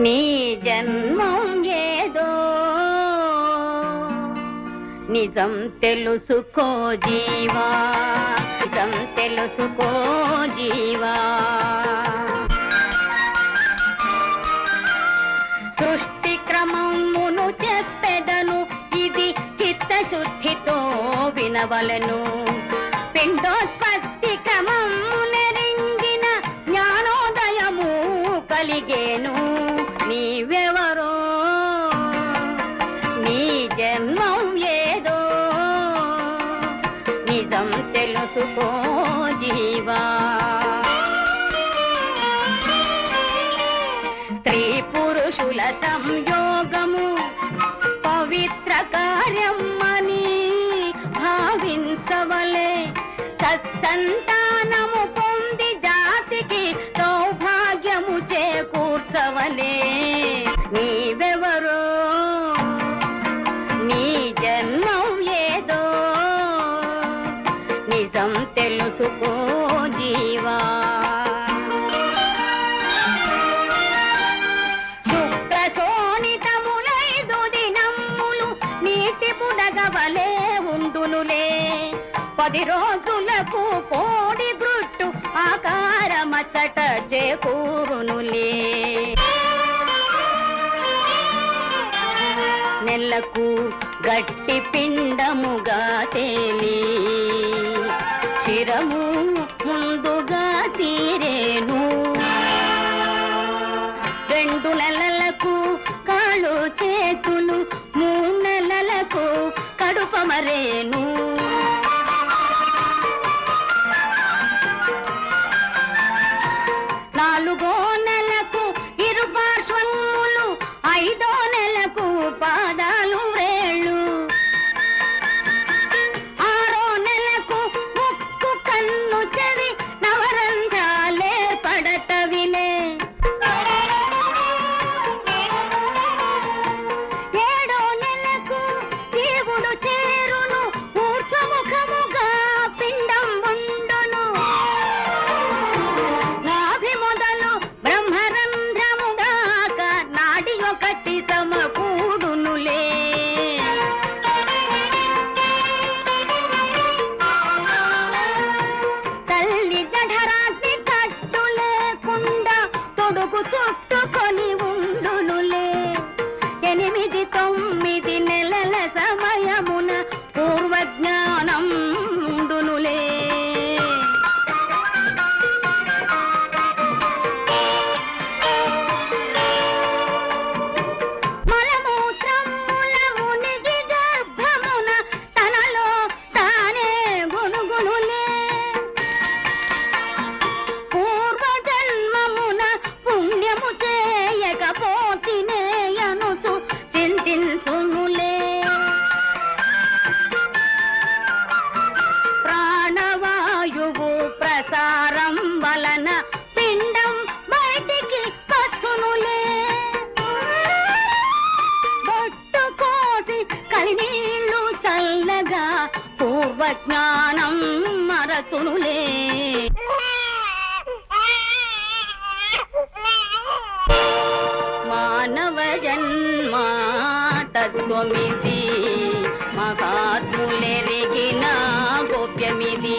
నీ జన్మం ఏదో నిజం తెలుసుకో జీవా నిజం తెలుసుకో జీవా. సృష్టి క్రమమును చెప్పెదను ఇది చిత్తశుద్ధితో వినవలను. పిండోత్పత్తి క్రమం నెరింగిన జ్ఞానోదయము కలిగే నీవెవరో? నీ జన్మం ఏదో? నిజం తెలుసుకో జీవా. స్త్రీ పురుషుల సంయోగము పవిత్ర కార్యం అని భావించవలే. సత్సంత తెలుసుకో జీవా. శుక్రశోణితములైదు దినములు నీటి బుడగవలే ఉండునులే. పది రోజులకు కోడి గ్రుట్టు ఆకారమచ్చట చేకూరునులే. నెలకు గట్టి పిండముగా తేలి. శిరము ముందుగా తీరేను. రెండు నెలలకు కాళ్ళు చేతులు మూడు నెలలకు కడుపమరేను. కోసి చల్లగా పూర్వ జ్ఞానం మరచునులే. మానవ జన్మ తత్వమిది మహాత్ములెరిగిన గోప్యమిది.